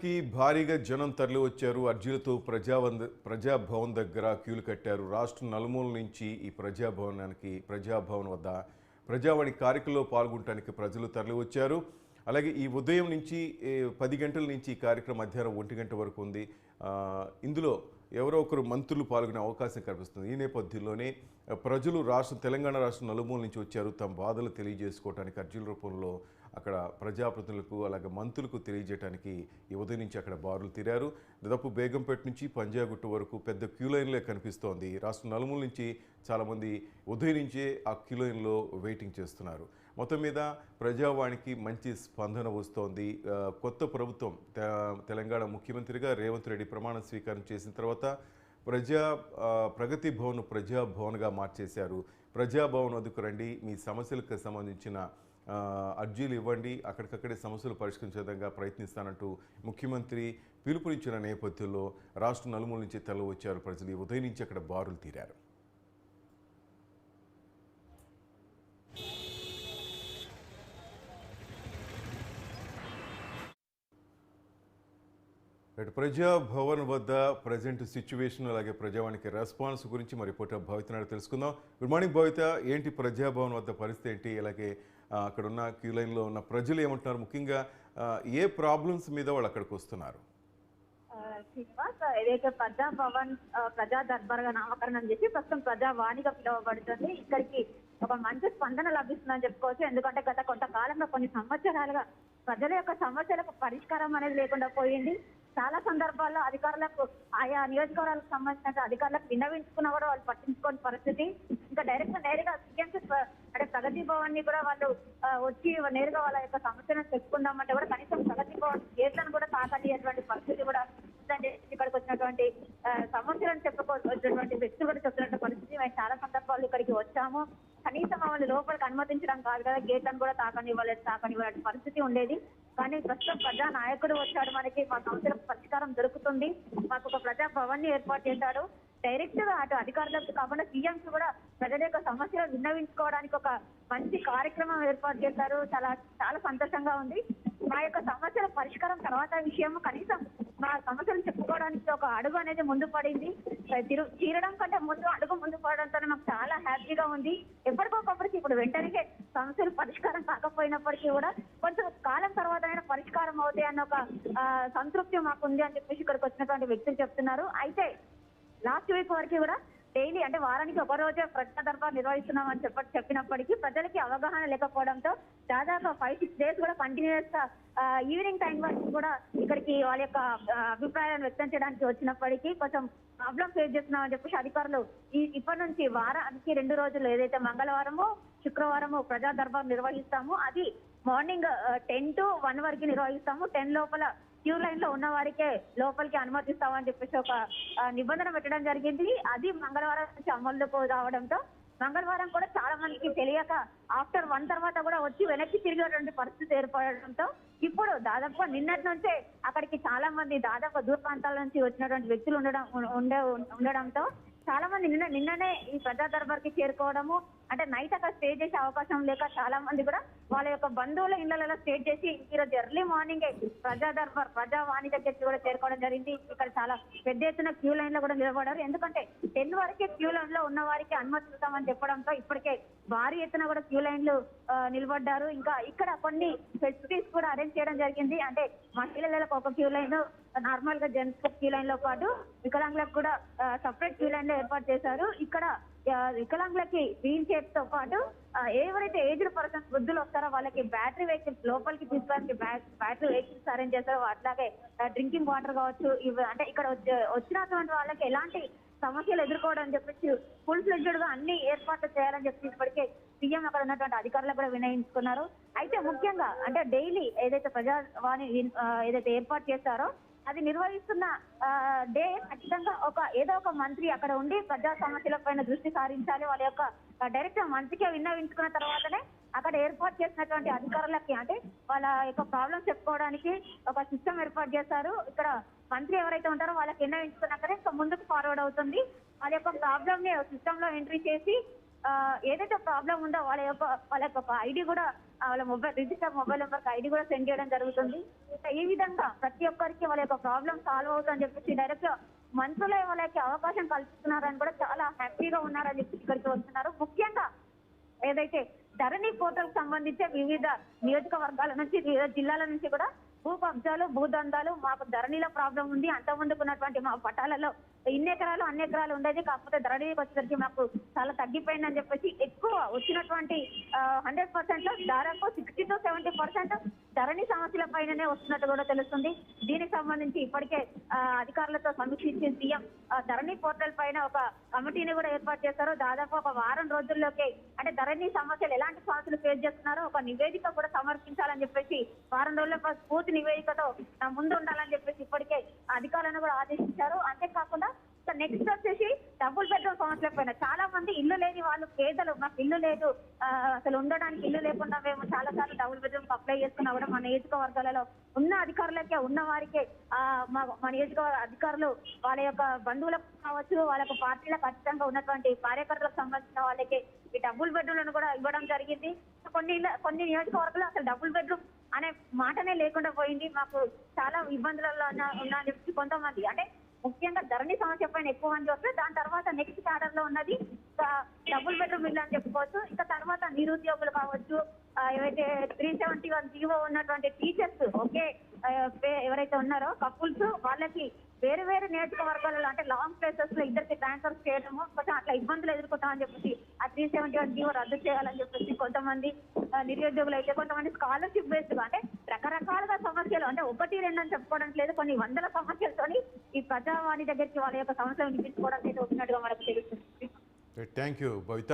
కి భారీగా జనం తరలి వచ్చారు అర్జీలతో ప్రజావంద ప్రజాభవన్ దగ్గర క్యూలు కట్టారు. రాష్ట్రం నలుమూల నుంచి ఈ ప్రజాభవనానికి ప్రజాభవన్ వద్ద ప్రజావాణి కార్యక్రమంలో పాల్గొనడానికి ప్రజలు తరలి వచ్చారు అలాగే ఈ ఉదయం నుంచి పది గంటల నుంచి ఈ కార్యక్రమం మధ్యాహ్నం ఒంటి గంట వరకు ఉంది. ఇందులో ఎవరో ఒకరు మంత్రులు పాల్గొనే అవకాశం కనిపిస్తుంది. ఈ నేపథ్యంలోనే ప్రజలు రాష్ట్రం తెలంగాణ రాష్ట్రం నలుమూల నుంచి వచ్చారు. తమ బాధలు తెలియజేసుకోవడానికి అర్జీల రూపంలో అక్కడ ప్రజాప్రతినిధులకు అలాగే మంత్రులకు తెలియజేయడానికి ఈ ఉదయం నుంచి అక్కడ బారులు తీరారు. దాదాపు బేగంపేట నుంచి పంజాగుట్ట వరకు పెద్ద క్యూ లైన్లే కనిపిస్తోంది. రాష్ట్రం నలుమూల నుంచి చాలామంది ఉదయం నుంచే ఆ క్యూ లైన్లో వెయిటింగ్ చేస్తున్నారు. మొత్తం మీద ప్రజావాణికి మంచి స్పందన వస్తోంది. కొత్త ప్రభుత్వం తె- తెలంగాణ ముఖ్యమంత్రిగా రేవంత్ రెడ్డి ప్రమాణ స్వీకారం చేసిన తర్వాత ప్రజా ప్రగతి భవన్ ప్రజాభవన్గా మార్చేశారు. ప్రజాభవన్ వద్దకు రండి మీ సమస్యలకు సంబంధించిన అర్జీలు ఇవ్వండి అక్కడికక్కడే సమస్యలు పరిష్కరించే విధంగా ప్రయత్నిస్తానంటూ ముఖ్యమంత్రి పిలుపునిచ్చిన నేపథ్యంలో రాష్ట్ర నలుమూల నుంచి తెల్ల వచ్చారు ప్రజలు. ఈ ఉదయం నుంచి అక్కడ బారులు తీరారు. రైట్ ప్రజాభవన్ వద్ద ప్రజెంట్ సిచ్యువేషన్ అలాగే ప్రజావానికి రెస్పాన్స్ గురించి మరి పూట భవితనాడు తెలుసుకుందాం. గుడ్ మార్నింగ్ భవిత. ఏంటి ప్రజాభవన్ వద్ద పరిస్థితి ఏంటి? అలాగే అక్కడ ఉన్న క్యూ లైన్లో ఉన్న ప్రజలు ఏమంటున్నారు? ముఖ్యంగా ఏ ప్రాబ్లమ్స్ మీద వాళ్ళు అక్కడికి వస్తున్నారు? శ్రీనివాస్ ఏదైతే ప్రజా భవన్ ప్రజా దర్బార్గా నామకరణం చేసి ప్రస్తుతం ప్రజావాణిగా పిలువబడుతుంది. ఇక్కడికి ఒక మంచి స్పందన లభిస్తుందని చెప్పుకోవచ్చు. ఎందుకంటే గత కొంతకాలంగా కొన్ని సంవత్సరాలుగా ప్రజల యొక్క సమస్యలకు పరిష్కారం అనేది లేకుండా పోయింది. చాలా సందర్భాల్లో అధికారులకు ఆయా నియోజకవర్గాలకు సంబంధించిన అధికారులకు విన్నవించుకున్నా కూడా వాళ్ళు పట్టించుకోని పరిస్థితి. ఇంకా డైరెక్ట్ నేరుగా సీఎం అంటే ప్రగతి భవన్ని కూడా వాళ్ళు వచ్చి నేరుగా వాళ్ళ యొక్క సమస్యలను చెప్పుకుందామంటే కూడా కనీసం ప్రగతి భవన్ గేట్లను కూడా తాకలేటువంటి పరిస్థితి కూడా ఉందండి ఇక్కడికి వచ్చినటువంటి సమస్యలను చెప్పుకోవచ్చినటువంటి వ్యక్తులు కూడా చెప్తున్నటువంటి పరిస్థితి. మేము చాలా సందర్భాలు ఇక్కడికి వచ్చాము. కనీసం మమ్మల్ని లోపలికి అనుమతించడం కాదు కదా గేట్లను కూడా తాకనివ్వలేదు తాకనివ్వలేని పరిస్థితి ఉండేది. కానీ ప్రస్తుతం ప్రజా నాయకుడు వచ్చాడు. మనకి మా సమస్యలకు పరిష్కారం దొరుకుతుంది. మాకు ఒక ప్రజా భవన్ని ఏర్పాటు చేశాడు. డైరెక్ట్గా అటు అధికారులకు కాకుండా సీఎంస్ కూడా ప్రజల యొక్క సమస్యలు విన్నవించుకోవడానికి ఒక మంచి కార్యక్రమం ఏర్పాటు చేశారు. చాలా చాలా సంతోషంగా ఉంది. మా యొక్క పరిష్కారం తర్వాత విషయం కనీసం మా సమస్యలు చెప్పుకోవడానికి ఒక అడుగు అనేది ముందు పడింది. తిరు తీరడం కంటే ముందు అడుగు ముందు పడడంతో మాకు చాలా హ్యాపీగా ఉంది. ఎప్పటికొకప్పటికి ఇప్పుడు వెంటనే సమస్యలు పరిష్కారం కాకపోయినప్పటికీ కూడా కొంచెం కాలం తర్వాత అయినా పరిష్కారం అవుతాయి అన్న ఒక సంతృప్తి మాకు ఉంది అని చెప్పేసి ఇక్కడికి వచ్చినటువంటి వ్యక్తులు చెప్తున్నారు. అయితే లాస్ట్ వీక్ వరకు కూడా డైలీ అంటే వారానికి ఒక రోజే ప్రజా దర్బార్ నిర్వహిస్తున్నామని చెప్ప చెప్పినప్పటికీ ప్రజలకి అవగాహన లేకపోవడంతో దాదాపు ఫైవ్ సిక్స్ డేస్ కూడా కంటిన్యూస్గా ఈవినింగ్ టైం వరకు కూడా ఇక్కడికి వాళ్ళ యొక్క అభిప్రాయాలను వ్యక్తం చేయడానికి వచ్చినప్పటికీ కొంచెం ప్రాబ్లం ఫేస్ చేస్తున్నామని చెప్పేసి అధికారులు ఈ ఇప్పటి నుంచి వారానికి రెండు రోజులు ఏదైతే మంగళవారము శుక్రవారము ప్రజా దర్బార్ నిర్వహిస్తాము అది మార్నింగ్ టెన్ టు వన్ వరకు నిర్వహిస్తాము. టెన్ లోపల క్యూ లైన్లో ఉన్న వారికే లోపలికి అనుమతిస్తామని చెప్పేసి ఒక నిబంధన పెట్టడం జరిగింది. అది మంగళవారం నుంచి అమల్లోకి రావడంతో మంగళవారం కూడా చాలా మందికి తెలియక ఆఫ్టర్ వన్ తర్వాత కూడా వచ్చి వెనక్కి తిరిగేటువంటి పరిస్థితి ఏర్పడడంతో ఇప్పుడు దాదాపు నిన్నటి నుంచే అక్కడికి చాలా మంది దాదాపు దూర ప్రాంతాల నుంచి వచ్చినటువంటి వ్యక్తులు ఉండడం ఉండే ఉండడంతో చాలా మంది నిన్న నిన్ననే ఈ ప్రజా దర్బార్కి చేరుకోవడము అంటే నైట్ అక్కడ స్టే చేసే అవకాశం లేక చాలా మంది కూడా వాళ్ళ యొక్క బంధువుల ఇళ్ళలో స్టే చేసి ఈ రోజు ఎర్లీ మార్నింగ్ ప్రజా దర్బార్ ప్రజా వాణి దగ్గరికి కూడా చేరుకోవడం జరిగింది. ఇక్కడ చాలా పెద్ద ఎత్తున క్యూ లైన్లో కూడా నిలబడారు ఎందుకంటే టెన్ వరకే క్యూ లైన్లో ఉన్న వారికి అనుమతి ఇస్తామని చెప్పడంతో ఇప్పటికే భారీ ఎత్తున కూడా క్యూ లైన్లు నిలబడ్డారు. ఇంకా ఇక్కడ కొన్ని ఫెసిలిటీస్ కూడా అరేంజ్ చేయడం జరిగింది. అంటే మహిళలకు ఒక క్యూ లైన్ నార్మల్గా జెంట్స్ క్యూ లైన్లో పాటు వికలాంగులకు కూడా సపరేట్ క్యూ లైన్లో ఏర్పాటు చేశారు. ఇక్కడ వికలాంగులకి వీల్ చైర్తో పాటు ఎవరైతే ఏజ్డ్ పర్సన్స్ వృద్ధులు వస్తారో వాళ్ళకి బ్యాటరీ వెహికల్స్ లోపలికి తీసుకోవడానికి బ్యాటరీ వెహికల్స్ అరేంజ్ చేస్తారో అట్లాగే డ్రింకింగ్ వాటర్ కావచ్చు ఇవి అంటే ఇక్కడ వచ్చినటువంటి వాళ్ళకి ఎలాంటి సమస్యలు ఎదుర్కోవడం అని చెప్పేసి ఫుల్ ఫ్లెడ్జెడ్గా అన్ని ఏర్పాట్లు చేయాలని చెప్పి ఇప్పటికే సీఎం అక్కడ ఉన్నటువంటి అధికారులు కూడా వినయించుకున్నారు. అయితే ముఖ్యంగా అంటే డైలీ ఏదైతే ప్రజావాణి ఏదైతే ఏర్పాటు చేస్తారో అది నిర్వహిస్తున్న డే ఖచ్చితంగా ఒక ఏదో ఒక మంత్రి అక్కడ ఉండి ప్రజా సమస్యల పైన దృష్టి సారించాలి. వాళ్ళ యొక్క డైరెక్ట్ మంత్రికే విన్నవించుకున్న తర్వాతనే అక్కడ ఏర్పాటు చేసినటువంటి అధికారులకి అంటే వాళ్ళ యొక్క ప్రాబ్లమ్స్ చెప్పుకోవడానికి ఒక సిస్టమ్ ఏర్పాటు చేశారు. ఇక్కడ మంత్రి ఎవరైతే ఉంటారో వాళ్ళకి విన్నవించుకున్నాకనే ఇంకా ముందుకు ఫార్వర్డ్ అవుతుంది. వాళ్ళ యొక్క ప్రాబ్లమ్ని సిస్టమ్లో ఎంట్రీ చేసి ఏదైతే ప్రాబ్లం ఉందో వాళ్ళ యొక్క వాళ్ళ యొక్క ఐడి కూడా వాళ్ళ mobile register mobile number ID కూడా సెండ్ చేయడం జరుగుతుంది. ఈ విధంగా ప్రతి ఒక్కరికి వాళ్ళ యొక్క ప్రాబ్లం సాల్వ్ అవుతుందని చెప్పేసి డైరెక్ట్ మంత్రులే వాళ్ళకి అవకాశం కల్పిస్తున్నారని కూడా చాలా హ్యాపీగా ఉన్నారని చెప్పి ఇక్కడికి వస్తున్నారు. ముఖ్యంగా ఏదైతే ధరణి పోర్టల్ సంబంధించి వివిధ నియోజకవర్గాల నుంచి వివిధ జిల్లాల నుంచి కూడా భూ కబ్జాలు భూదందాలు మాకు ధరణిలో ప్రాబ్లం ఉంది. అంత ఉన్నటువంటి మా పటాలలో ఇన్ని ఎకరాలు అన్ని ఎకరాలు ఉండేది. కాకపోతే ధరణికి వచ్చేసరికి మాకు చాలా తగ్గిపోయిందని చెప్పేసి ఎక్కువ వచ్చినటువంటి హండ్రెడ్ పర్సెంట్లో దాదాపు sixty to seventy percent Dharani సమస్యల పైననే వస్తున్నట్టు కూడా తెలుస్తుంది. దీనికి సంబంధించి ఇప్పటికే అధికారులతో సమీక్షించిన సీఎం ఆ, ధరణి పోర్టల్ పైన ఒక కమిటీని కూడా ఏర్పాటు చేశారు. దాదాపు ఒక వారం రోజుల్లోకే అంటే ధరణి సమస్యలు ఎలాంటి సమస్యలు ఫేస్ చేస్తున్నారో ఒక నివేదిక కూడా సమర్పించాలని చెప్పేసి వారం రోజుల పూర్తి నివేదికతో ముందు ఉండాలని చెప్పేసి ఇప్పటికే అధికారులను కూడా ఆదేశించారు. అంతేకాకుండా నెక్స్ట్ వచ్చేసి డబుల్ బెడ్రూమ్ సమస్యల పైన చాలా మంది ఇల్లు లేని వాళ్ళు పేదలు మాకు ఇల్లు లేదు అసలు ఉండడానికి ఇల్లు లేకుండా మేము చాలా సార్లు డబుల్ బెడ్రూమ్ అప్లై చేసుకున్నా కూడా మన నియోజకవర్గాలలో ఉన్న అధికారులకే ఉన్న వారికే ఆ, మా మా నియోజకవర్గ అధికారులు వాళ్ళ యొక్క బంధువులకు కావచ్చు వాళ్ళ యొక్క పార్టీలకు ఖచ్చితంగా ఉన్నటువంటి కార్యకర్తలకు సంబంధించిన వాళ్ళకి ఈ డబుల్ బెడ్రూమ్లను కూడా ఇవ్వడం జరిగింది. కొన్ని కొన్ని నియోజకవర్గాలు అసలు డబుల్ బెడ్రూమ్ అనే మాటనే లేకుండా పోయింది. మాకు చాలా ఇబ్బందులలో ఉన్న ఉన్నా అని చెప్పి కొంతమంది. అంటే ముఖ్యంగా పైన ఎక్కువ అని చూస్తే దాని తర్వాత నెక్స్ట్ క్యాడర్లో ఉన్నది డబుల్ బెడ్రూమ్ ఇల్లు అని చెప్పుకోవచ్చు. ఇంకా తర్వాత నిరుద్యోగులు కావచ్చు ఏవైతే three seventy one G O ఉన్నటువంటి టీచర్స్ ఓకే ఎవరైతే ఉన్నారో కపుల్స్ వాళ్ళకి వేరు వేరు నియోజకవర్గాలలో అంటే లాంగ్ ప్లేసెస్లో ఇద్దరికి ట్రాన్స్ఫర్ చేయడము కొంచెం అట్లా ఇబ్బందులు ఎదుర్కొంటామని చెప్పేసి ఆ త్రీ సెవెంటీ వన్ జీవో రద్దు చేయాలని చెప్పేసి కొంతమంది నిరుద్యోగులు అయితే కొంతమంది స్కాలర్షిప్ బేస్డ్గా అంటే రకరకాలుగా సమస్యలు అంటే ఒకటి రెండు అని చెప్పుకోవడానికి లేదు కొన్ని వందల సమస్యలతోని ఈ ప్రజావాణి దగ్గరికి వాళ్ళ యొక్క సమస్యలు వినిపించుకోవడానికి అయితే వచ్చినట్టుగా మనకు తెలుస్తుంది. Thank you Bhavitha